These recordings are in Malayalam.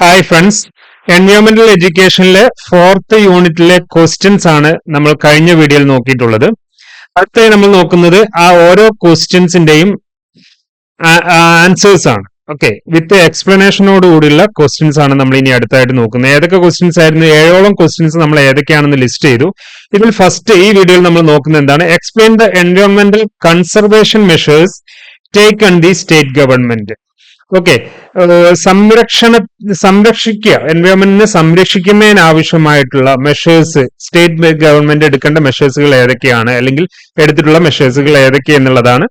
ഹായ് ഫ്രണ്ട്സ് എൻവയോൺമെന്റൽ എഡ്യൂക്കേഷനിലെ ഫോർത്ത് യൂണിറ്റിലെ ക്വസ്റ്റ്യൻസ് ആണ് നമ്മൾ കഴിഞ്ഞ വീഡിയോയിൽ നോക്കിയിട്ടുള്ളത്. അടുത്തായി നമ്മൾ നോക്കുന്നത് ആ ഓരോ ക്വസ്റ്റ്യൻസിന്റെയും ആൻസേഴ്സ് ആണ്. ഓക്കെ വിത്ത് എക്സ്പ്ലനേഷനോട് കൂടിയുള്ള ക്വസ്റ്റ്യൻസ് ആണ് നമ്മൾ ഇനി അടുത്തായിട്ട് നോക്കുന്നത്. ഏതൊക്കെ ക്വസ്റ്റ്യൻസ് ആയിരുന്നു? ഏഴോളം ക്വസ്റ്റ്യൻസ് നമ്മൾ ഏതൊക്കെയാണെന്ന് ലിസ്റ്റ് ചെയ്തു. ഇതിൽ ഫസ്റ്റ് ഈ വീഡിയോയിൽ നമ്മൾ നോക്കുന്നത് എന്താണ്? Explain the എൻവയോൺമെന്റൽ conservation measures take on the state government okay സംരക്ഷണ സംരക്ഷിക്കുക. എൻവയോൺമെന്റിനെ സംരക്ഷിക്കുന്നതിന് ആവശ്യമായിട്ടുള്ള മെഷേഴ്സ് സ്റ്റേറ്റ് ഗവൺമെന്റ് എടുക്കേണ്ട മെഷേഴ്സുകൾ ഏതൊക്കെയാണ്? അല്ലെങ്കിൽ എടുത്തിട്ടുള്ള മെഷേഴ്സുകൾ ഏതൊക്കെ എന്നുള്ളതാണ്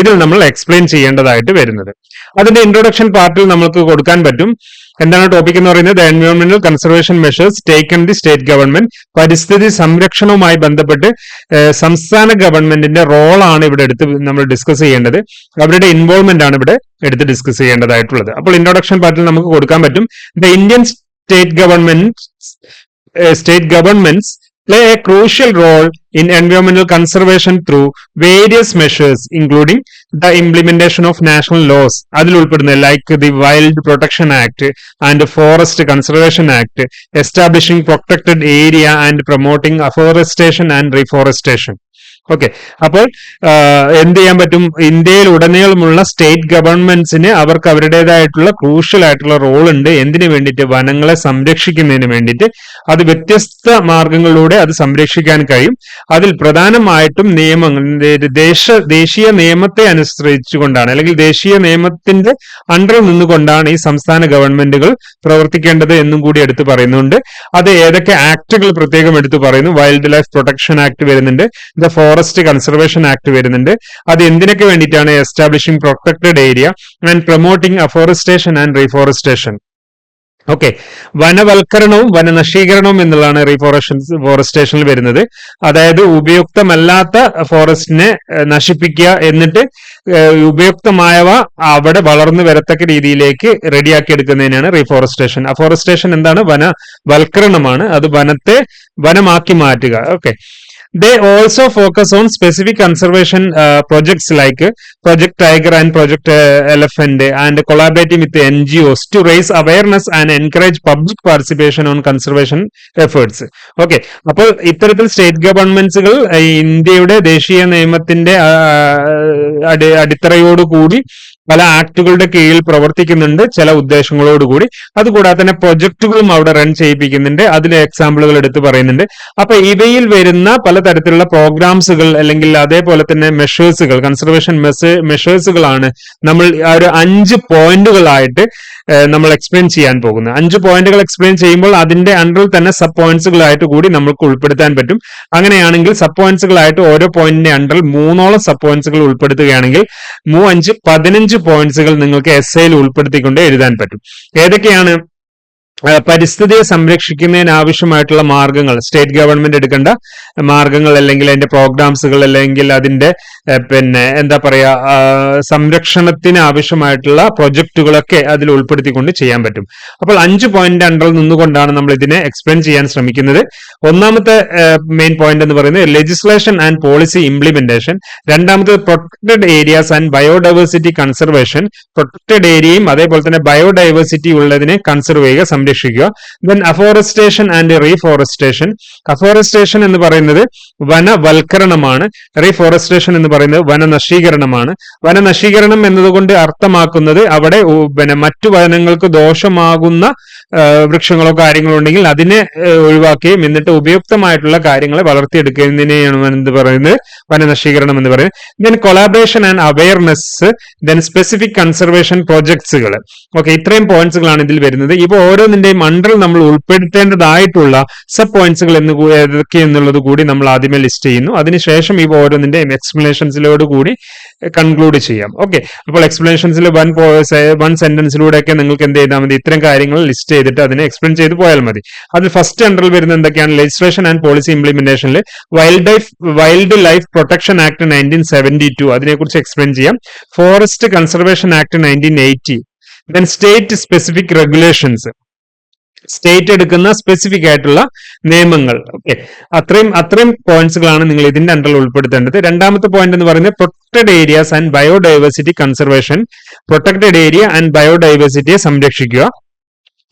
ഇതിൽ നമ്മൾ എക്സ്പ്ലെയിൻ ചെയ്യേണ്ടതായിട്ട് വരുന്നത്. അതിന്റെ ഇൻട്രൊഡക്ഷൻ പാർട്ടിൽ നമുക്ക് കൊടുക്കാൻ പറ്റും. എന്താണ് ടോപ്പിക് എന്ന് പറയുന്നത് എൻവയോൺമെന്റൽ conservation measures taken the state government പരിസ്ഥിതി സംരക്ഷണവുമായി ബന്ധപ്പെട്ട് സംസ്ഥാന ഗവൺമെന്റിന്റെ റോളാണ് ഇവിടെ എടുത്ത് നമ്മൾ ഡിസ്കസ് ചെയ്യേണ്ടത്. അവരുടെ ഇൻവോൾവ്മെന്റ് ആണ് ഇവിടെ എടുത്ത് ഡിസ്കസ് ചെയ്യേണ്ടതായിട്ടുള്ളത്. അപ്പോൾ ഇൻട്രൊഡക്ഷൻ പാർട്ടിൽ നമുക്ക് കൊടുക്കാൻ പറ്റും. The Indian state government state governments play a crucial role in environmental conservation through various measures including the implementation of national laws അതിൽ ഉൾപ്പെടുന്ന like the wild protection act and forest conservation act establishing protected area and promoting afforestation and reforestation okay അപ്പോൾ എന്ത് ചെയ്യാൻ പറ്റും? ഇന്ത്യയിൽ ഉടനീളമുള്ള സ്റ്റേറ്റ് ഗവൺമെന്റ്സിന് അവർക്ക് അവരുടേതായിട്ടുള്ള ക്രൂഷ്യൽ ആയിട്ടുള്ള റോൾ ഉണ്ട് എന്തിനു വേണ്ടിയിട്ട്? വനങ്ങളെ സംരക്ഷിക്കുന്നതിന് വേണ്ടിയിട്ട്. അത് വ്യത്യസ്ത മാർഗങ്ങളിലൂടെ അത് സംരക്ഷിക്കാൻ കഴിയും. അതിൽ പ്രധാനമായിട്ടും നിയമങ്ങൾ ദേശ ദേശീയ നിയമത്തെ അനുസരിച്ചുകൊണ്ടാണ് അല്ലെങ്കിൽ ദേശീയ നിയമത്തിന്റെ അണ്ടറിൽ നിന്നുകൊണ്ടാണ് ഈ സംസ്ഥാന ഗവൺമെന്റുകൾ പ്രവർത്തിക്കേണ്ടത് എന്നും കൂടി എടുത്തു പറയുന്നുണ്ട്. അത് ഏതൊക്കെ ആക്ടുകൾ പ്രത്യേകം എടുത്തു പറയുന്നു? വൈൽഡ് ലൈഫ് പ്രൊട്ടക്ഷൻ ആക്ട് വരുന്നുണ്ട്. ദ ഫോറസ്റ്റ് കൺസർവേഷൻ ആക്ട് വരുന്നുണ്ട്. അത് എന്തിനൊക്കെ വേണ്ടിയിട്ടാണ് establishing protected area and promoting afforestation and reforestation okay വനവൽക്കരണവും വനനശീകരണവും എന്നുള്ളതാണ് റീഫോറസ്റ്റേഷൻ ഫോറസ്റ്റേഷനിൽ വരുന്നത്. അതായത് ഉപയുക്തമല്ലാത്ത ഫോറസ്റ്റിനെ നശിപ്പിക്കുക എന്നിട്ട് ഉപയുക്തമായവ അവിടെ വളർന്നു വരത്തക്ക രീതിയിലേക്ക് റെഡിയാക്കി എടുക്കുന്നതിനാണ് റീഫോറസ്റ്റേഷൻ അഫോറസ്റ്റേഷൻ എന്താണ്? വനവൽക്കരണമാണ്. അത് വനത്തെ വനമാക്കി മാറ്റുക. Okay they also focus on specific conservation uh, projects like uh, project tiger and project uh, elephant and collaborating with ngos to raise awareness and encourage public participation on conservation efforts okay അപ്പോൾ ഇത്തരത്തിൽ സ്റ്റേറ്റ് ഗവൺമെന്റ്സുകൾ ഇന്ത്യയുടെ ദേശീയ നിയമത്തിന്റെ അടിത്തറയോടുകൂടി പല ആക്ടുകളുടെ കീഴിൽ പ്രവർത്തിക്കുന്നുണ്ട് ചില ഉദ്ദേശങ്ങളോടുകൂടി. അതുകൂടാതെ തന്നെ പ്രൊജക്ടുകളും അവിടെ റൺ ചെയ്യിപ്പിക്കുന്നുണ്ട്. അതിലെ എക്സാമ്പിളുകൾ എടുത്ത് പറയുന്നുണ്ട്. അപ്പൊ ഇവയിൽ വരുന്ന പലതരത്തിലുള്ള പ്രോഗ്രാംസുകൾ അല്ലെങ്കിൽ അതേപോലെ തന്നെ മെഷേഴ്സുകൾ കൺസർവേഷൻ മെഷേഴ്സുകളാണ് നമ്മൾ ഒരു അഞ്ച് പോയിന്റുകളായിട്ട് നമ്മൾ എക്സ്പ്ലെയിൻ ചെയ്യാൻ പോകുന്നത്. അഞ്ച് പോയിന്റുകൾ എക്സ്പ്ലെയിൻ ചെയ്യുമ്പോൾ അതിന്റെ അണ്ടറിൽ തന്നെ സബ് പോയിന്റ്സുകളായിട്ട് കൂടി നമ്മൾക്ക് ഉൾപ്പെടുത്താൻ പറ്റും. അങ്ങനെയാണെങ്കിൽ സബ് പോയിന്റ്സുകളായിട്ട് ഓരോ പോയിന്റിന്റെ അണ്ടറിൽ മൂന്നോളം സബ് പോയിന്റ്സുകൾ ഉൾപ്പെടുത്തുകയാണെങ്കിൽ മൂ അഞ്ച് പതിനഞ്ച് പോയിന്റ്സുകൾ നിങ്ങൾക്ക് എസ് എയിൽ ഉൾപ്പെടുത്തിക്കൊണ്ട് എഴുതാൻ പറ്റും. ഏതൊക്കെയാണ്? പരിസ്ഥിതിയെ സംരക്ഷിക്കുന്നതിന് ആവശ്യമായിട്ടുള്ള മാർഗങ്ങൾ സ്റ്റേറ്റ് ഗവൺമെന്റ് എടുക്കേണ്ട മാർഗങ്ങൾ അല്ലെങ്കിൽ അതിന്റെ പ്രോഗ്രാംസുകൾ അല്ലെങ്കിൽ അതിന്റെ പിന്നെ എന്താ പറയാ സംരക്ഷണത്തിന് ആവശ്യമായിട്ടുള്ള പ്രൊജക്ടുകളൊക്കെ അതിൽ ഉൾപ്പെടുത്തിക്കൊണ്ട് ചെയ്യാൻ പറ്റും. അപ്പോൾ അഞ്ച് പോയിന്റ് അണ്ടറിൽ നിന്നുകൊണ്ടാണ് നമ്മൾ ഇതിനെ എക്സ്പ്ലെയിൻ ചെയ്യാൻ ശ്രമിക്കുന്നത്. ഒന്നാമത്തെ മെയിൻ പോയിന്റ് എന്ന് പറയുന്നത് ലെജിസ്ലേഷൻ ആൻഡ് പോളിസി ഇംപ്ലിമെന്റേഷൻ രണ്ടാമത്തെ protected areas and biodiversity conservation protected ഏരിയയും അതേപോലെ തന്നെ ബയോഡൈവേഴ്സിറ്റി ഉള്ളതിനെ കൺസർവ് ചെയ്യുക then afforestation and reforestation afforestation എന്ന് പറയുന്നത് വനവൽക്കരണമാണ്. റീഫോറസ്റ്റേഷൻ എന്ന് പറയുന്നത് വനനശീകരണമാണ്. വനനശീകരണം എന്നതുകൊണ്ട് അർത്ഥമാക്കുന്നത് അവിടെ പിന്നെ മറ്റു വനങ്ങൾക്ക് ദോഷമാകുന്ന വൃക്ഷങ്ങളോ കാര്യങ്ങളോ ഉണ്ടെങ്കിൽ അതിനെ ഒഴിവാക്കുകയും എന്നിട്ട് ഉപയുക്തമായിട്ടുള്ള കാര്യങ്ങളെ വളർത്തിയെടുക്കുന്നതിനെയാണ് എന്ത് പറയുന്നത്? വനനശീകരണം എന്ന് പറയുന്നത്. Then collaboration and awareness then specific conservation പ്രോജക്ട്സുകൾ okay ഇത്രയും പോയിന്റ്സുകളാണ് ഇതിൽ വരുന്നത്. ഇവ ഓരോന്നിന്റെയും അണ്ടറിൽ നമ്മൾ ഉൾപ്പെടുത്തേണ്ടതായിട്ടുള്ള സബ് പോയിന്റ്സുകൾ എന്ന് ഏതൊക്കെയെന്നുള്ളത് കൂടി നമ്മൾ ആദ്യമേ ലിസ്റ്റ് ചെയ്യുന്നു. അതിനുശേഷം ഇവ ഓരോന്നിന്റെയും എക്സ്പ്ലനേഷൻസിലോട് കൂടി കൺക്ലൂഡ് ചെയ്യാം. ഓക്കെ അപ്പോൾ എക്സ്പ്ലനേഷൻസിൽ വൺ വൺ സെന്റൻസിലൂടെയൊക്കെ നിങ്ങൾക്ക് എന്ത് ചെയ്താൽ മതി. ഇത്തരം കാര്യങ്ങൾ ലിസ്റ്റ് ചെയ്തിട്ട് അതിനെ എക്സ്പ്ലെയിൻ ചെയ്ത് പോയാൽ മതി. അതിൽ ഫസ്റ്റ് അണ്ടറിൽ വരുന്ന എന്തൊക്കെയാണ്? Legislation and policy ഇംപ്ലിമെന്റേഷനിൽ wild life wild life protection act nineteen seventy two അതിനെക്കുറിച്ച് എക്സ്പ്ലെയിൻ ചെയ്യാം. Forest conservation act nineteen eighty then state specific regulations state എടുക്കുന്ന സ്പെസിഫിക് ആയിട്ടുള്ള നിയമങ്ങൾ. ഓക്കെ അത്രയും അത്രയും പോയിന്റ്സുകളാണ് നിങ്ങൾ ഇതിന്റെ അണ്ടറിൽ ഉൾപ്പെടുത്തേണ്ടത്. രണ്ടാമത്തെ പോയിന്റ് എന്ന് പറയുന്നത് protected areas and biodiversity conservation protected area and ബയോഡൈവേഴ്സിറ്റിയെ സംരക്ഷിക്കുക.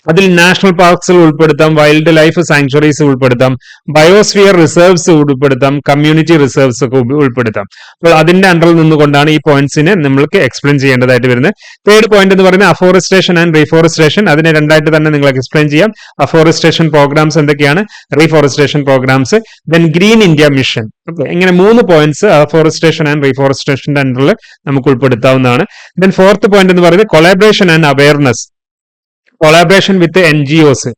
അതിൽ നാഷണൽ പാർക്സ് ഉൾപ്പെടുത്താം വൈൽഡ് ലൈഫ് സാങ്ച്വറീസ് ഉൾപ്പെടുത്താം ബയോസ്ഫിയർ റിസർവ്സ് ഉൾപ്പെടുത്താം കമ്മ്യൂണിറ്റി റിസർവ്സ് ഒക്കെ ഉൾ- ഉൾപ്പെടുത്താം. അപ്പോൾ അതിന്റെ അണ്ടറിൽ നിന്നുകൊണ്ടാണ് ഈ പോയിന്റ്സിനെ നമ്മൾക്ക് എക്സ്പ്ലെയിൻ ചെയ്യേണ്ടതായിട്ട് വരുന്നത്. തേർഡ് പോയിന്റ് എന്ന് പറയുന്നത് അഫോറസ്റ്റേഷൻ ആൻഡ് റീഫോറസ്റ്റേഷൻ അതിനെ രണ്ടായിട്ട് തന്നെ നിങ്ങൾ എക്സ്പ്ലെയിൻ ചെയ്യാം. അഫോറസ്റ്റേഷൻ പ്രോഗ്രാംസ് എന്തൊക്കെയാണ്? Reforestation programmes then green India mission ഇങ്ങനെ മൂന്ന് പോയിന്റ്സ് അഫോറസ്റ്റേഷൻ ആൻഡ് റീഫോറസ്റ്റേഷന്റെ അണ്ടറിൽ നമുക്ക് ഉൾപ്പെടുത്താവുന്നതാണ്. ദെൻ ഫോർത്ത് പോയിന്റ് എന്ന് പറയുന്നത് collaboration and awareness collaboration with NGOs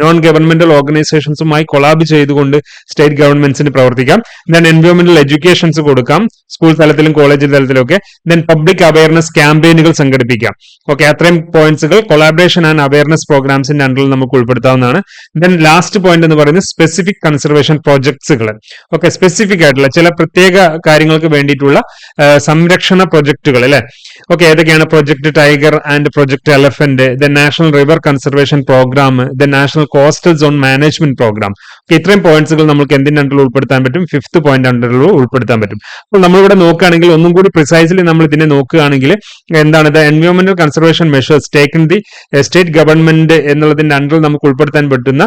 non governmental ഓർഗനൈസേഷൻസുമായി collab ചെയ്തുകൊണ്ട് സ്റ്റേറ്റ് ഗവൺമെന്റ്സിന് പ്രവർത്തിക്കാം. ദെൻ എൻവയോൺമെന്റൽ എഡ്യൂക്കേഷൻസ് കൊടുക്കാം. സ്കൂൾ തലത്തിലും കോളേജ് തലത്തിലും ഒക്കെ ദെൻ പബ്ലിക് അവയർനെസ് ക്യാമ്പയിനുകൾ സംഘടിപ്പിക്കാം. ഓക്കെ അത്രയും പോയിന്റ്സുകൾ കൊളാബറേഷൻ ആൻഡ് അവയർനെസ് പ്രോഗ്രാംസിന്റെ അണ്ടറിൽ നമുക്ക് ഉൾപ്പെടുത്താവുന്നതാണ്. ദെൻ ലാസ്റ്റ് പോയിന്റ് എന്ന് പറയുന്നത് സ്പെസിഫിക് കൺസർവേഷൻ പ്രോജക്ട്സുകൾ ഓക്കെ സ്പെസിഫിക് ആയിട്ടുള്ള ചില പ്രത്യേക കാര്യങ്ങൾക്ക് വേണ്ടിയിട്ടുള്ള സംരക്ഷണ പ്രൊജക്ടുകൾ അല്ലെ? ഓക്കെ ഏതൊക്കെയാണ്? Project tiger and project elephant then national river conservation programme the national coastal zone management programme ഇത്രയും പോയിന്റ്സുകൾ നമുക്ക് എന്തിന്റെ അണ്ടറിൽ ഉൾപ്പെടുത്താൻ പറ്റും? ഫിഫ്ത് പോയിന്റ് അണ്ടറിൽ ഉൾപ്പെടുത്താൻ പറ്റും. അപ്പോൾ നമ്മളിവിടെ നോക്കുകയാണെങ്കിൽ ഒന്നും കൂടി പ്രിസൈസ്ലി നമ്മൾ ഇതിനെ നോക്കുകയാണെങ്കിൽ എന്താണ് the എൻവയോൺമെന്റൽ conservation measures taken the state government എന്നുള്ളതിന്റെ അണ്ടറിൽ നമുക്ക് ഉൾപ്പെടുത്താൻ പറ്റുന്ന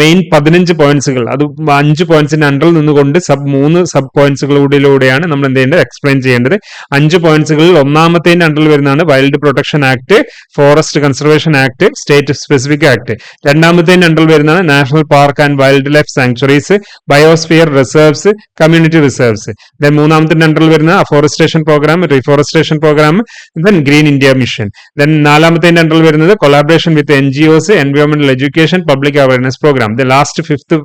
മെയിൻ പതിനഞ്ച് പോയിന്റ്സുകൾ അത് അഞ്ച് പോയിന്റ്സിന്റെ അണ്ടറിൽ നിന്നുകൊണ്ട് സബ് മൂന്ന് സബ് പോയിന്റ്സുകളിലൂടെയാണ് നമ്മൾ എന്ത് ചെയ്യേണ്ടത്? എക്സ്പ്ലെയിൻ ചെയ്യേണ്ടത്. അഞ്ച് പോയിന്റ്സുകളിൽ ഒന്നാമത്തേന്റെ അണ്ടറിൽ വരുന്നതാണ് wild protection act forest conservation act state specific act രണ്ടാമത്തേന്റെ അണ്ടറിൽ വരുന്നതാണ് national park and wild life sanctuaries biosphere reserves community reserves. Then മൂന്നാമത്തെ അണ്ടറിൽ വരുന്ന afforestation programme reforestation programme then green India mission. Then നാലാമത്തെ അണ്ടറിൽ വരുന്നത് collaboration with N G Os എൻവയോൺമെന്റൽ education public awareness programme. The last fifth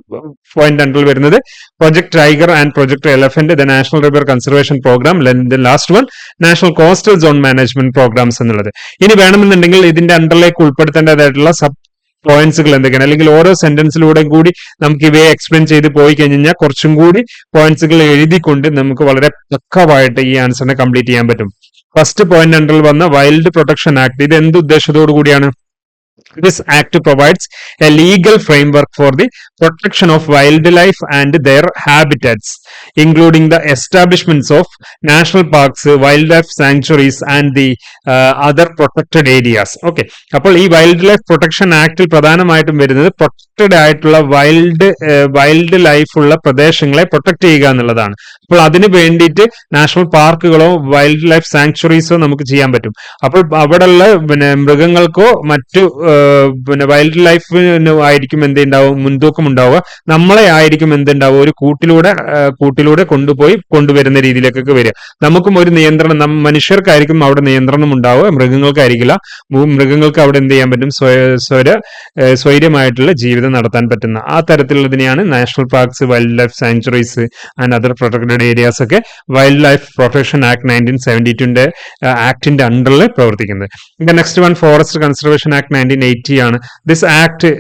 point അണ്ടറിൽ വരുന്നത് project tiger and project elephant the national river conservation programme the last one national coastal zone management programmes എന്നുള്ളത്. ഇനി വേണമെന്നുണ്ടെങ്കിൽ ഇതിന്റെ അണ്ടറിലേക്ക് ഉൾപ്പെടുത്തേണ്ടതായിട്ടുള്ള സബ് പോയിന്റ്സുകൾ എന്തൊക്കെയാണ്? അല്ലെങ്കിൽ ഓരോ സെന്റൻസിലൂടെ കൂടി നമുക്ക് ഇവയെ എക്സ്പ്ലെയിൻ ചെയ്ത് പോയി കഴിഞ്ഞാൽ കുറച്ചും കൂടി പോയിന്റ്സുകൾ എഴുതിക്കൊണ്ട് നമുക്ക് വളരെ പക്കവായിട്ട് ഈ ആൻസറിനെ കംപ്ലീറ്റ് ചെയ്യാൻ പറ്റും. ഫസ്റ്റ് പോയിന്റ് അണ്ടറിൽ വന്ന വൈൽഡ് പ്രൊട്ടക്ഷൻ ആക്ട് ഇത് എന്ത് ഉദ്ദേശത്തോടു കൂടിയാണ്? This act provides a legal framework for the protection of wildlife and their habitats, including the establishments of national parks, wildlife sanctuaries, and the uh, other protected areas. Okay. അപ്പോൾ ഈ വൈൽഡ് ലൈഫ് പ്രൊട്ടക്ഷൻ ആക്ടിൽ പ്രധാനമായിട്ടും വരുന്നത് പ്രൊട്ടക്റ്റഡ് ആയിട്ടുള്ള വൈൽഡ് വൈൽഡ് ലൈഫ് ഉള്ള പ്രദേശങ്ങളെ പ്രൊട്ടക്ട് ചെയ്യുക എന്നുള്ളതാണ് അപ്പോൾ അതിന് വേണ്ടിയിട്ട് നാഷണൽ പാർക്കുകളോ വൈൽഡ് ലൈഫ് സാങ്ച്വറീസോ നമുക്ക് ചെയ്യാൻ പറ്റും അപ്പോൾ അവിടെയുള്ള പിന്നെ മൃഗങ്ങൾക്കോ മറ്റു പിന്നെ വൈൽഡ് ലൈഫിന് ആയിരിക്കും എന്തുണ്ടാവും മുൻതൂക്കം ഉണ്ടാവുക. നമ്മളെ ആയിരിക്കും എന്തുണ്ടാവുക ഒരു കൂട്ടിലൂടെ കൂട്ടിലൂടെ കൊണ്ടുപോയി കൊണ്ടുവരുന്ന രീതിയിലേക്കൊക്കെ വരിക. നമുക്കും ഒരു നിയന്ത്രണം മനുഷ്യർക്കായിരിക്കും അവിടെ നിയന്ത്രണം ഉണ്ടാവുക മൃഗങ്ങൾക്കായിരിക്കില്ല. മൃഗങ്ങൾക്ക് അവിടെ എന്ത് ചെയ്യാൻ പറ്റും? സ്വര സ്വൈര്യമായിട്ടുള്ള ജീവിതം നടത്താൻ പറ്റുന്ന. ആ തരത്തിലുള്ളതിനെയാണ് national parks wild life sanctuaries and other protected areas ഒക്കെ wild life protection act nineteen seventy ടുന്റെ ആക്ടിന്റെ അണ്ടറിൽ പ്രവർത്തിക്കുന്നത്. Next one forest conservation act nineteen eighty ആണ്. This act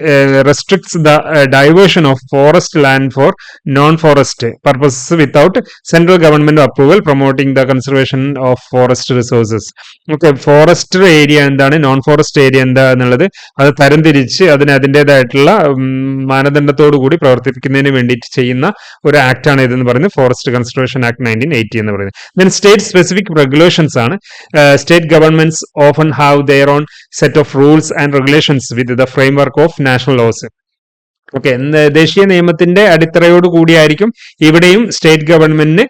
restricts the diversion of forest land for non forest purposes without central government approval promoting the conservation of forest resources okay forest area എന്താണ്? നോൺ ഫോറസ്റ്റ് ഏരിയ എന്താ എന്നുള്ളത് അത് തരംതിരിച്ച് അതിന് അതിന്റെതായിട്ടുള്ള മാനദണ്ഡത്തോടു കൂടി പ്രവർത്തിപ്പിക്കുന്നതിന് വേണ്ടിയിട്ട് ചെയ്യുന്ന ഒരു ആക്ട് ആണ് ഇതെന്ന് പറയുന്നത്. Forest conservation act nineteen eighty എന്ന് പറയുന്നത്. ദെൻ സ്റ്റേറ്റ് സ്പെസിഫിക് റെഗുലേഷൻസ് ആണ്. State governments often have their own set of rules and regulations with the framework of national laws okay ദേശീയ നിയമത്തിന്റെ അടിത്തറയോട് കൂടിയായിരിക്കും ഇവിടെയും സ്റ്റേറ്റ് ഗവൺമെന്റിന്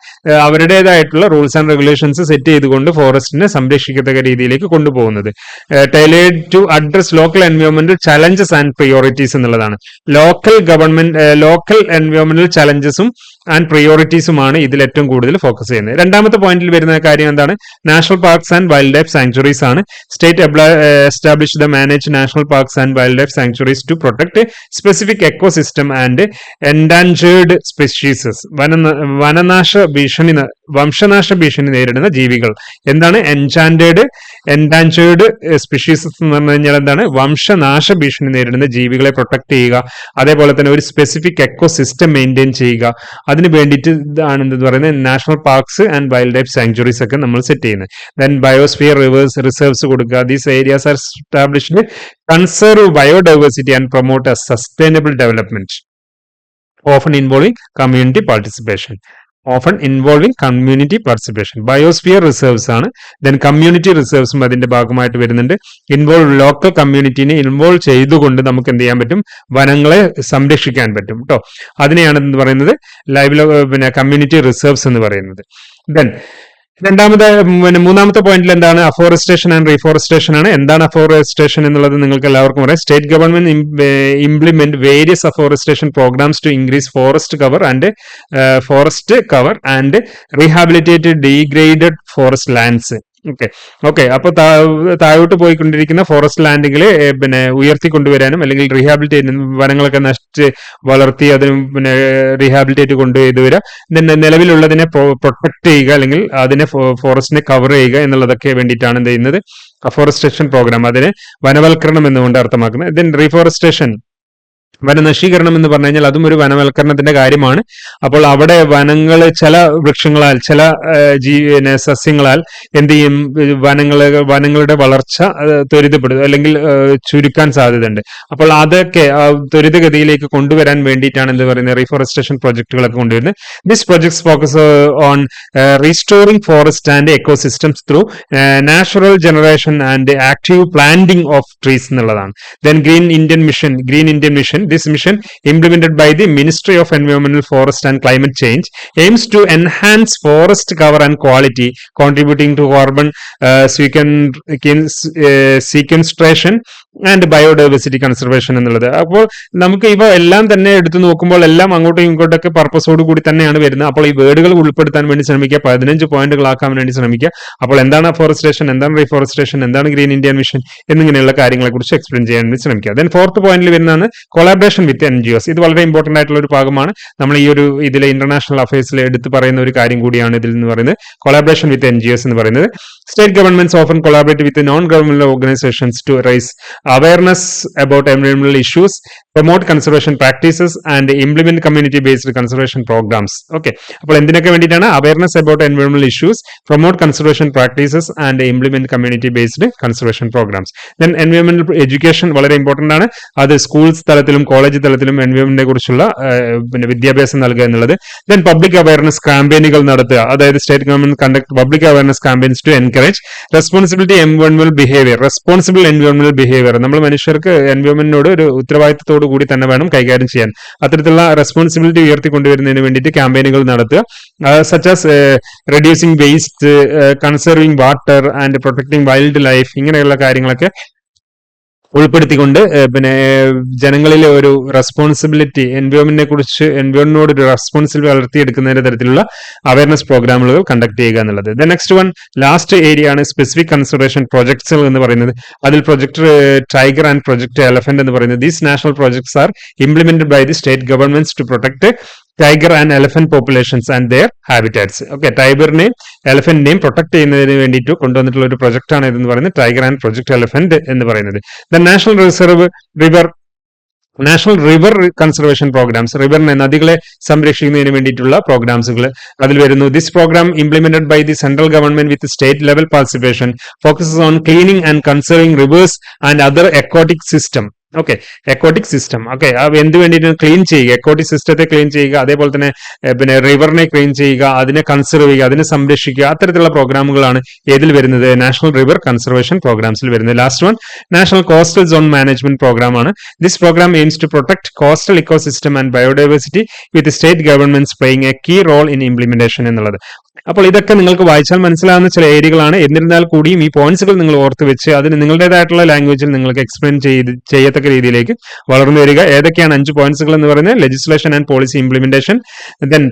അവരുടേതായിട്ടുള്ള റൂൾസ് ആൻഡ് റെഗുലേഷൻസ് സെറ്റ് ചെയ്തുകൊണ്ട് ഫോറസ്റ്റിനെ സംരക്ഷിക്കത്തക്ക രീതിയിലേക്ക് കൊണ്ടുപോകുന്നത്. ടൈലേഡ് ടു അഡ്രസ് ലോക്കൽ എൻവയോൺമെന്റൽ ചലഞ്ചസ് ആൻഡ് പ്രയോറിറ്റീസ് എന്നുള്ളതാണ്. ലോക്കൽ ഗവൺമെന്റ് ലോക്കൽ എൻവയോൺമെന്റൽ ചലഞ്ചസും ആൻഡ് പ്രിയോറിറ്റീസുമാണ് ഇതിൽ ഏറ്റവും കൂടുതൽ ഫോക്കസ് ചെയ്യുന്നത്. രണ്ടാമത്തെ പോയിന്റിൽ വരുന്ന കാര്യം എന്താണ്? National parks and wild life sanctuaries ആണ് state establish the manage national parks and wild life sanctuaries to protect specific ecosystem and endangered species വന വനനാശ ഭീഷണി വംശനാശ ഭീഷണി നേരിടുന്ന ജീവികൾ. എന്താണ്? എൻചാൻഡേഡ് എൻഡാൻജേർഡ് സ്പെഷീസസ് എന്ന് പറഞ്ഞു കഴിഞ്ഞാൽ എന്താണ്? വംശനാശ ഭീഷണി നേരിടുന്ന ജീവികളെ പ്രൊട്ടക്ട് ചെയ്യുക. അതേപോലെ തന്നെ ഒരു സ്പെസിഫിക് എക്കോസിസ്റ്റം മെയിന്റെയിൻ ചെയ്യുക. അതിന് വേണ്ടിയിട്ട് ഇതാണ് എന്ത് പറയുന്നത്? National parks and wild life sanctuaries ഒക്കെ നമ്മൾ സെറ്റ് ചെയ്യുന്നത്. ദെൻ ബയോസ്ഫിയർ റിവേഴ്സ് റിസർവ്സ് കൊടുക്കുക. These areas are established conserve biodiversity and promote a sustainable development often involving community participation often involving community participation biosphere reserves ആണ്. ദെൻ കമ്മ്യൂണിറ്റി റിസർവ്സും അതിന്റെ ഭാഗമായിട്ട് വരുന്നുണ്ട്. ഇൻവോൾവ് ലോക്കൽ കമ്മ്യൂണിറ്റിനെ ഇൻവോൾവ് ചെയ്തുകൊണ്ട് നമുക്ക് എന്ത് ചെയ്യാൻ പറ്റും? വനങ്ങളെ സംരക്ഷിക്കാൻ പറ്റും കേട്ടോ അതിനെയാണ് എന്ന് പറയുന്നത്? ലൈവ് പിന്നെ കമ്മ്യൂണിറ്റി റിസർവ്സ് എന്ന് പറയുന്നത്. ദെൻ രണ്ടാമത്തെ പിന്നെ മൂന്നാമത്തെ പോയിന്റിൽ എന്താണ്? അഫോറസ്റ്റേഷൻ ആൻഡ് റീഫോറസ്റ്റേഷൻ ആണ്. എന്താണ് അഫോറസ്റ്റേഷൻ എന്നുള്ളത് നിങ്ങൾക്ക് എല്ലാവർക്കും അറിയാം. State government implement various afforestation programmes to increase forest cover and forest cover and rehabilitated degraded forest lands okay. Okay. അപ്പൊ താഴോട്ട് പോയിക്കൊണ്ടിരിക്കുന്ന ഫോറസ്റ്റ് ലാൻഡുകളെ പിന്നെ ഉയർത്തിക്കൊണ്ടുവരാനും അല്ലെങ്കിൽ റീഹാബിലിറ്റേറ്റ് വനങ്ങളൊക്കെ നശിച്ച് വളർത്തി അതിന് പിന്നെ റീഹാബിലിറ്റേറ്റ് കൊണ്ടുവരിക പിന്നെ നിലവിലുള്ളതിനെ പ്രൊട്ടക്ട് ചെയ്യുക അല്ലെങ്കിൽ അതിനെ ഫോറസ്റ്റിനെ കവർ ചെയ്യുക എന്നുള്ളതൊക്കെ വേണ്ടിയിട്ടാണ് എന്ത് ചെയ്യുന്നത്? Afforestation programme. അതിനെ വനവൽക്കരണം എന്നുകൊണ്ട് അർത്ഥമാക്കുന്നത്. Then reforestation. വനനശീകരണം എന്ന് പറഞ്ഞു കഴിഞ്ഞാൽ അതും ഒരു വനവൽക്കരണത്തിന്റെ കാര്യമാണ്. അപ്പോൾ അവിടെ വനങ്ങൾ ചില വൃക്ഷങ്ങളാൽ ചില ജീ പിന്നെ സസ്യങ്ങളാൽ എന്ത് ചെയ്യും? വനങ്ങൾ വനങ്ങളുടെ വളർച്ച ത്വരിതപ്പെടും അല്ലെങ്കിൽ ചുരുക്കാൻ സാധ്യതയുണ്ട്. അപ്പോൾ അതൊക്കെ ത്വരിതഗതിയിലേക്ക് കൊണ്ടുവരാൻ വേണ്ടിയിട്ടാണ് എന്ത് പറയുന്നത്? റീഫോറസ്റ്റേഷൻ പ്രോജക്ടുകളൊക്കെ കൊണ്ടുവരുന്നത്. This projects focus on restoring forest and ecosystems through natural generation and active planting of trees എന്നുള്ളതാണ്. Then green Indian mission green Indian mission This mission, implemented by the Ministry of Environmental Forest and Climate Change, aims to enhance forest cover and quality, contributing to carbon uh, sequestration and biodiversity conservation എന്നുള്ളത്. അപ്പോൾ നമുക്ക് ഇവ എല്ലാം തന്നെ എടുത്തു നോക്കുമ്പോൾ എല്ലാം അങ്ങോട്ടും ഇങ്ങോട്ടൊക്കെ പർപ്പസോട് കൂടി തന്നെയാണ് വരുന്നത്. അപ്പോൾ ഈ വേർഡുകൾ ഉൾപ്പെടുത്താൻ വേണ്ടി ശ്രമിക്കുക പതിനഞ്ച് പോയിന്റുകളാക്കാൻ വേണ്ടി ശ്രമിക്കുക. അപ്പോൾ എന്താണ് ഫോറസ്റ്റേഷൻ എന്താണ് റീഫോറസ്റ്റേഷൻ എന്താണ് ഗ്രീൻ ഇന്ത്യൻ മിഷൻ എന്നിങ്ങനെയുള്ള കാര്യങ്ങളെ കുറിച്ച് എക്സ്പ്ലെയിൻ ചെയ്യാൻ വേണ്ടി ശ്രമിക്കുക. ദെൻ ഫോർത്ത് പോയിന്റിൽ വരുന്നതാണ് collaboration with N G Os ഇത് വളരെ ഇമ്പോർട്ടന്റ് ആയിട്ടുള്ള ഒരു ഭാഗമാണ്. നമ്മൾ ഈ ഒരു ഇതിലെ ഇന്റർനാഷണൽ അഫയേഴ്സിൽ എടുത്ത് പറയുന്ന ഒരു കാര്യം കൂടിയാണ് ഇതിൽ എന്ന് പറയുന്നത്. Collaboration with N G Os എന്ന് പറയുന്നത്. State governments often collaborate with non-governmental organizations to raise awareness about environmental issues. Promote conservation practices and implement community based conservation programmes okay അപ്പോൾ എന്തിനൊക്കെ വേണ്ടിയിട്ടാണ്? Awareness about എൻവയോൺമെന്റൽ issues promote conservation practices and implement community based conservation programmes then എൻവയോൺമെന്റൽ education വളരെ ഇമ്പോർട്ടന്റ് ആണ്. അത് സ്കൂൾസ് തലത്തിലും കോളേജ് തലത്തിലും എൻവയോൺമെന്റിനെ കുറിച്ചുള്ള പിന്നെ വിദ്യാഭ്യാസം നൽകുക എന്നുള്ളത്. ദെൻ പബ്ലിക് അവയർനെസ് ക്യാമ്പയിനുകൾ നടത്തുക. അതായത് state government conduct public awareness campaigns to encourage responsibility എൻവയോൺമെന്റൽ behaviour responsible എൻവയോൺമെന്റൽ behaviour നമ്മൾ മനുഷ്യർക്ക് എൻവയോൺമെന്റിനോട് ഒരു ഉത്തരവാദിത്തത്തോട് കൂടി തന്നെ വേണം കൈകാര്യം ചെയ്യാൻ. അത്തരത്തിലുള്ള റെസ്പോൺസിബിലിറ്റി ഉയർത്തിക്കൊണ്ടുവരുന്നതിന് വേണ്ടിയിട്ട് ക്യാമ്പയിനുകൾ നടത്തുക. Such as reducing waste conserving water and protecting wild life ഇങ്ങനെയുള്ള കാര്യങ്ങളൊക്കെ ഉൾപ്പെടുത്തിക്കൊണ്ട് പിന്നെ ജനങ്ങളിലെ ഒരു റെസ്പോൺസിബിലിറ്റി എൻവയോൺമെന്റിനെ കുറിച്ച് എൻവയോൺമെന്റിനോട് ഒരു റെസ്പോൺസിബിലിറ്റി വളർത്തിയെടുക്കുന്നതിന്റെ തരത്തിലുള്ള അവയർനെസ് പ്രോഗ്രാമുകൾ കണ്ടക്ട് ചെയ്യുക എന്നുള്ളത്. The next one last area ആണ് സ്പെസിഫിക് കൺസർവേഷൻ പ്രൊജക്ട്സ് എന്ന് പറയുന്നത്. അതിൽ project tiger and project elephant എന്ന് പറയുന്നത്. These national projects are implemented by the state governments to protect tiger and elephant populations and their habitats okay ടൈഗറിനെയും എലഫന്റിനെയും പ്രൊട്ടക്ട് ചെയ്യുന്നതിന് വേണ്ടിയിട്ട് കൊണ്ടുവന്നിട്ടുള്ള ഒരു പ്രൊജക്ട് ആണ് ഇതെന്ന് പറയുന്നത്. ടൈഗർ ആൻഡ് പ്രൊജക്ട് എലഫന്റ് എന്ന് പറയുന്നത്. The national reserve river national river conservation programs റിവറിനെ നദികളെ സംരക്ഷിക്കുന്നതിന് വേണ്ടിയിട്ടുള്ള പ്രോഗ്രാംസുകൾ അതിൽ വരുന്നു this program implemented by the central government with state level participation focuses on cleaning and conserving rivers and other aquatic system okay aquatic system okay എന്ത് വേണ്ടിയിട്ട് ക്ലീൻ ചെയ്യുക. എക്കോട്ടിക് സിസ്റ്റത്തെ ക്ലീൻ ചെയ്യുക. അതേപോലെ തന്നെ പിന്നെ റിവറിനെ ക്ലീൻ ചെയ്യുക. അതിനെ കൺസർവ് ചെയ്യുക. അതിനെ സംരക്ഷിക്കുക. അത്തരത്തിലുള്ള പ്രോഗ്രാമുകളാണ് ഏതിൽ വരുന്നത്? നാഷണൽ റിവർ കൺസർവേഷൻ പ്രോഗ്രാംസിൽ വരുന്നത്. Last one national coastal zone management program ആണ്. This program aims to protect coastal ecosystem and biodiversity with state governments playing a key role in implementation എന്നുള്ളത്. അപ്പോൾ ഇതൊക്കെ നിങ്ങൾക്ക് വായിച്ചാൽ മനസ്സിലാവുന്ന ചില ഏരിയകളാണ്. എന്നിരുന്നാൽ കൂടിയും ഈ പോയിന്റ്സുകൾ നിങ്ങൾ ഓർത്ത് വെച്ച് അതിന് നിങ്ങളുടേതായിട്ടുള്ള ലാംഗ്വേജിൽ നിങ്ങൾക്ക് എക്സ്പ്ലെയിൻ ചെയ്ത് ചെയ്യത്തക്ക രീതിയിലേക്ക് വളർന്നു വരിക. ഏതൊക്കെയാണ് അഞ്ച് പോയിന്റ്സുകൾ എന്ന് പറയുന്നത്? Legislation and policy implementation then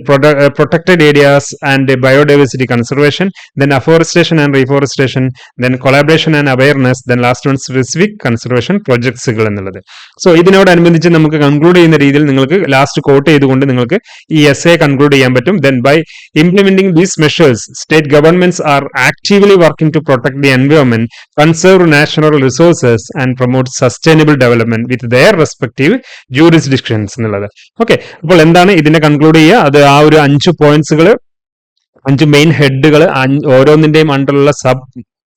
protected areas and biodiversity conservation then afforestation and reforestation then collaboration and awareness then last one specific conservation പ്രൊജക്ട്സുകൾ എന്നുള്ളത്. സോ ഇതിനോടനുബന്ധിച്ച് നമുക്ക് കൺക്ലൂഡ് ചെയ്യുന്ന രീതിയിൽ നിങ്ങൾക്ക് ലാസ്റ്റ് കോട്ട് ചെയ്തുകൊണ്ട് നിങ്ങൾക്ക് ഈ എസ് എ കൺക്ലൂഡ് ചെയ്യാൻ പറ്റും. Then by implementing these measures, state governments are actively working to protect the environment, conserve natural resources, and promote sustainable development with their respective jurisdictions എന്നുള്ളത് ഓക്കെ അപ്പോൾ എന്താണ് ഇതിനെ കൺക്ലൂഡ് ചെയ്യുക അത് ആ ഒരു അഞ്ച് പോയിന്റ്സുകൾ അഞ്ച് മെയിൻ ഹെഡുകൾ ഓരോന്നിന്റെയും അണ്ടറിലുള്ള സബ്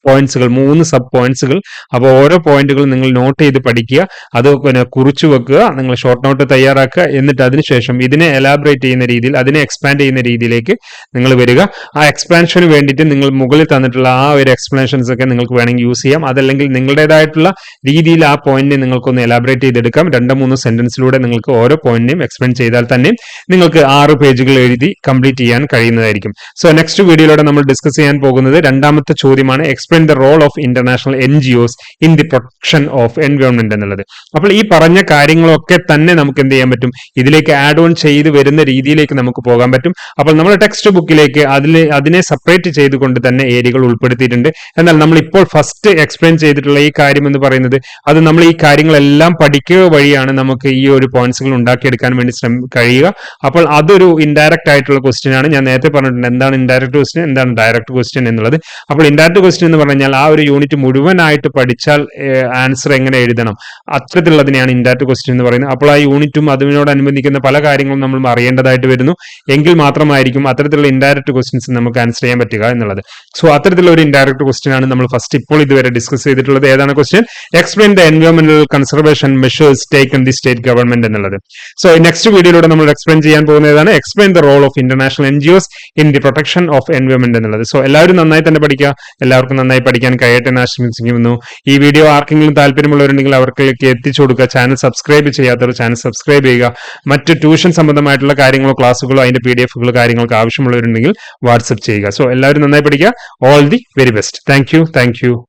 പോയിന്റ്സുകൾ മൂന്ന് സബ് പോയിന്റ്സുകൾ അപ്പോൾ ഓരോ പോയിന്റുകൾ നിങ്ങൾ നോട്ട് ചെയ്ത് പഠിക്കുക. അത് പിന്നെ കുറിച്ചു വെക്കുക. നിങ്ങൾ ഷോർട്ട് നോട്ട് തയ്യാറാക്കുക. എന്നിട്ട് അതിനുശേഷം ഇതിനെ എലാബറേറ്റ് ചെയ്യുന്ന രീതിയിൽ അതിനെ എക്സ്പാൻഡ് ചെയ്യുന്ന രീതിയിലേക്ക് നിങ്ങൾ വരിക. ആ എക്സ്പാൻഷന് വേണ്ടിയിട്ട് നിങ്ങൾ മുകളിൽ തന്നിട്ടുള്ള ആ ഒരു എക്സ്പ്ലനേഷൻസ് ഒക്കെ നിങ്ങൾക്ക് വേണമെങ്കിൽ യൂസ് ചെയ്യാം. അതല്ലെങ്കിൽ നിങ്ങളുടേതായിട്ടുള്ള രീതിയിൽ ആ പോയിന്റിനെ നിങ്ങൾക്കൊന്ന് എലാബറേറ്റ് ചെയ്തെടുക്കാം. രണ്ടോ മൂന്നോ സെന്റൻസിലൂടെ നിങ്ങൾക്ക് ഓരോ പോയിന്റിനെയും എക്സ്പ്ലെയിൻ ചെയ്താൽ തന്നെ നിങ്ങൾക്ക് ആറ് പേജുകൾ എഴുതി കംപ്ലീറ്റ് ചെയ്യാൻ കഴിയുന്നതായിരിക്കും. സോ നെക്സ്റ്റ് വീഡിയോയിലൂടെ നമ്മൾ ഡിസ്കസ് ചെയ്യാൻ പോകുന്നത് രണ്ടാമത്തെ ചോദ്യമാണ് explain the role of international N G Os in the protection of environment എന്നുള്ളത്. അപ്പോൾ ഈ പറഞ്ഞ കാര്യങ്ങളൊക്കെ തന്നെ നമുക്ക് എന്ത് ചെയ്യാൻ പറ്റും? ഇതിലേക്ക് ആഡ് ഓൺ ചെയ്ത് വരുന്ന രീതിയിലേക്ക് നമുക്ക് പോകാൻ പറ്റും. അപ്പോൾ നമ്മൾ ടെക്സ്റ്റ് ബുക്കിലേക്ക് അതിൽ അതിനെ സെപ്പറേറ്റ് ചെയ്തുകൊണ്ട് തന്നെ ഏരിയകൾ ഉൾപ്പെടുത്തിയിട്ടുണ്ട്. എന്നാൽ നമ്മൾ ഇപ്പോൾ ഫസ്റ്റ് എക്സ്പ്ലെയിൻ ചെയ്തിട്ടുള്ള ഈ കാര്യം എന്ന് പറയുന്നത് അത് നമ്മൾ ഈ കാര്യങ്ങളെല്ലാം പഠിക്കുക വഴിയാണ് നമുക്ക് ഈ ഒരു പോയിന്റ്സുകൾ ഉണ്ടാക്കിയെടുക്കാൻ വേണ്ടി ശ്രമ കഴിയുക. അപ്പോൾ അതൊരു ഇൻഡയറക്റ്റ് ആയിട്ടുള്ള ക്വസ്റ്റ്യൻ ആണ്. ഞാൻ നേരത്തെ പറഞ്ഞിട്ടുണ്ട് എന്താണ് ഇൻഡയറക്റ്റ് ക്വസ്റ്റ്യൻ എന്താണ് ഡയറക്റ്റ് ക്വസ്റ്റ്യൻ എന്നുള്ളത്. അപ്പോൾ ഇൻഡയറക്റ്റ് ക്വസ്റ്റ്യൻ എന്ന് പറഞ്ഞാൽ ആ ഒരു യൂണിറ്റ് മുഴുവനായിട്ട് പഠിച്ചാൽ ആൻസർ എങ്ങനെ എഴുതണം? അത്തരത്തിലുള്ളതിനെയാണ് ഇൻഡാറ്റ് ക്വസ്റ്റ്യൻ എന്ന് പറയുന്നത്. അപ്പോൾ ആ യൂണിറ്റും അതിനോടനുബന്ധിക്കുന്ന പല കാര്യങ്ങളും നമ്മൾ അറിയേണ്ടതായിട്ട് വരുന്നു. എങ്കിൽ മാത്രമായിരിക്കും അത്തരത്തിലുള്ള ഇൻഡയറക്റ്റ് ക്വസ്റ്റ്യൻസ് നമുക്ക് ആൻസർ ചെയ്യാൻ പറ്റുക എന്നുള്ളത്. സോ അത്തരത്തിലുള്ള ഒരു ഇൻഡയറക്റ്റ് ക്വസ്റ്റ്യൻ ആണ് നമ്മൾ ഫസ്റ്റ് ഇപ്പോൾ ഇതുവരെ ഡിസ്കസ് ചെയ്തിട്ടുള്ളത്. ഏതാണ് question explain the എൻവയോൺമെന്റൽ conservation measures taken the state government എന്നുള്ളത്. സോ നെക്സ്റ്റ് വീഡിയോയിലൂടെ നമ്മൾ എക്സ്പ്ലെയിൻ ചെയ്യാൻ പോകുന്നതാണ് explain the role of international N GOs in the protection of environment എന്നുള്ളത്. സോ എല്ലാവരും നന്നായി തന്നെ പഠിക്കുക. എല്ലാവർക്കും നന്നായി പഠിക്കാൻ കഴിയട്ടെ എന്ന് ആശംസിക്കുന്നു. ഈ വീഡിയോ ആർക്കെങ്കിലും താല്പര്യമുള്ളവരുണ്ടെങ്കിൽ അവർക്കിലേക്ക് എത്തിച്ചു കൊടുക്കുക. ചാനൽ സബ്സ്ക്രൈബ് ചെയ്യാത്തവർ ചാനൽ സബ്സ്ക്രൈബ് ചെയ്യുക. മറ്റ് ട്യൂഷൻ സംബന്ധമായിട്ടുള്ള കാര്യങ്ങളോ ക്ലാസ്സുകളോ അതിന്റെ പി ഡി എഫുകളോ കാര്യങ്ങൾക്ക് ആവശ്യമുള്ളവരുണ്ടെങ്കിൽ വാട്സപ്പ് ചെയ്യുക. സോ എല്ലാവരും നന്നായി പഠിക്കുക. All the very best thank you thank you